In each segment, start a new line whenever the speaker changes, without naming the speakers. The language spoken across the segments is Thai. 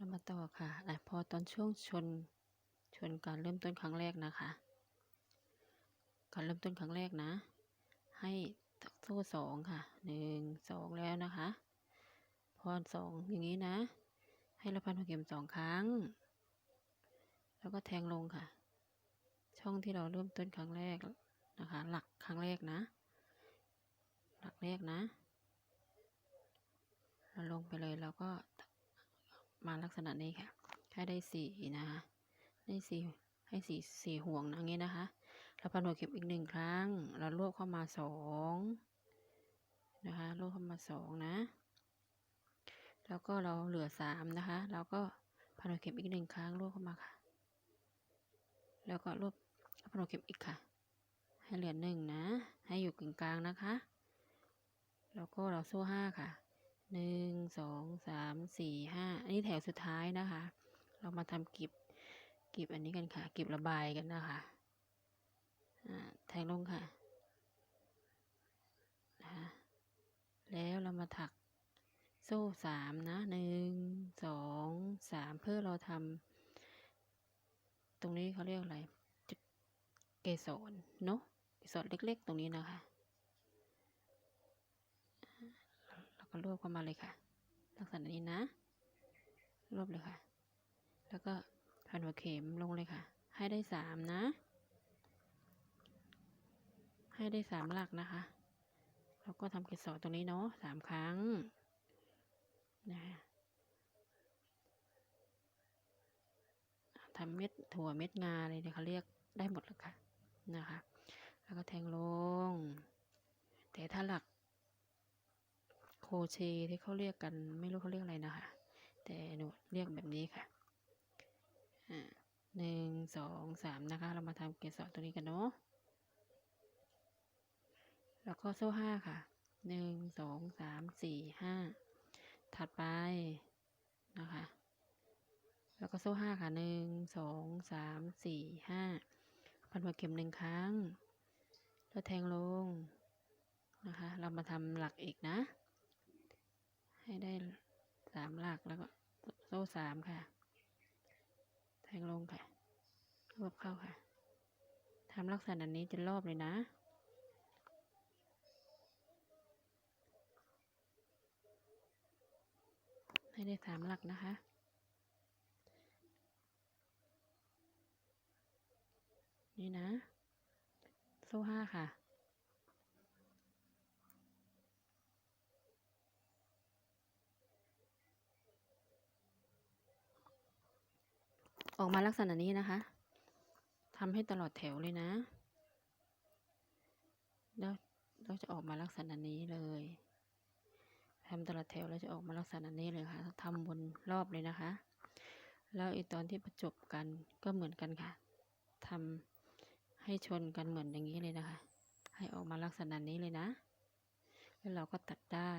เรามาต่อค่ะอพอตอนช่วงชนชนการเริ่มต้นครั้งแรกนะคะ การเริ่มต้นครั้งแรกนะ ให้โซ่สองค่ะหนึ่งสองแล้วนะคะ พอสองอย่างนี้นะ ให้เราพันหัวเข็มสองครั้ง แล้วก็แทงลงค่ะ ช่องที่เราเริ่มต้นครั้งแรกนะคะ หลักครั้งแรกนะ หลักแรกนะเราลงไปเลยแล้วก็ มาลักษณะนี้ค่ะให้ได้สี่นะคะได้สี่ให้สี่สี่ห่วงนะงี้นะคะเราพันหัวเข็มอีกหนึ่งครั้ง เรารวบเข้ามาสองนะคะรวบเข้ามาสองนะ แล้วก็เราเหลือสามนะคะเราก็พันหัวเข็มอีกหนึ่งครั้งรวบเข้ามาค่ะ แล้วก็รวบพันหัวเข็มอีกค่ะ ให้เหลือหนึ่งนะ ให้อยู่กึ่งกลางนะคะ แล้วก็เราโซ่ห้าค่ะหนึ่งสองสามสี่ห้า อันนี้แถวสุดท้ายนะคะ เรามาทำกิบกิบอันนี้กันค่ะกิบระบายกันนะคะแทงลงค่ะนะคะแล้วเรามาถักโซ่สามนะหนึ่งสองสามเพื่อเราทำตรงนี้เขาเรียกอะไรจุดเกสรเนาะเกสรเล็ก ๆ ตรงนี้นะคะแล้วก็รวบเข้ามาเลยค่ะ ลักษณะนี้นะ รวบเลยค่ะ แล้วก็พันหัวเข็มลงเลยค่ะ ให้ได้สามนะ ให้ได้สามหลักนะคะ แล้วก็ทำเกสรตรงนี้เนาะสามครั้งนะคะทำเม็ดถั่วเม็ดงาอะไรเนี่ยเขาเรียกได้หมดเลยค่ะนะคะ แล้วก็แทงลง แต่ถ้าหลักโคเชที่เขาเรียกกันไม่รู้เขาเรียกอะไรนะคะ แต่ เรียกแบบนี้ค่ะหนึ่งสองสามนะคะ เรามาทำเกสรตัวนี้กันเนาะแล้วก็โซ่ห้าค่ะหนึ่งสองสามสี่ห้าถัดไปนะคะ แล้วก็โซ่ห้าค่ะหนึ่งสองสามสี่ห้าพันหัวเข็มหนึ่งครั้ง แล้วแทงลงนะคะ เรามาทำหลักอีกนะ ให้ได้สามหลักแล้วก็ โซ่สามค่ะ แทงลงค่ะ รวบเข้าค่ะทำลักษณะนี้จะรอบเลยนะ ให้ได้สามหลักนะคะนี่นะ โซ่ห้าค่ะ ออกมาลักษณะนี้นะคะทำให้ตลอดแถวเลยนะแล้วเราจะออกมาลักษณะนี้เลยทำตลอดแถวแล้วจะออกมาลักษณะนี้เลยค่ะทำบนรอบเลยนะคะ แล้วอีตอนที่ประจบกันก็เหมือนกันค่ะทำให้ชนกันเหมือนอย่างนี้เลยนะคะ ให้ออกมาลักษณะนี้เลยนะ แล้วเราก็ตัดได้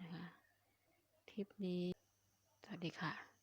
นะคะ คลิปนี้ สวัสดีค่ะ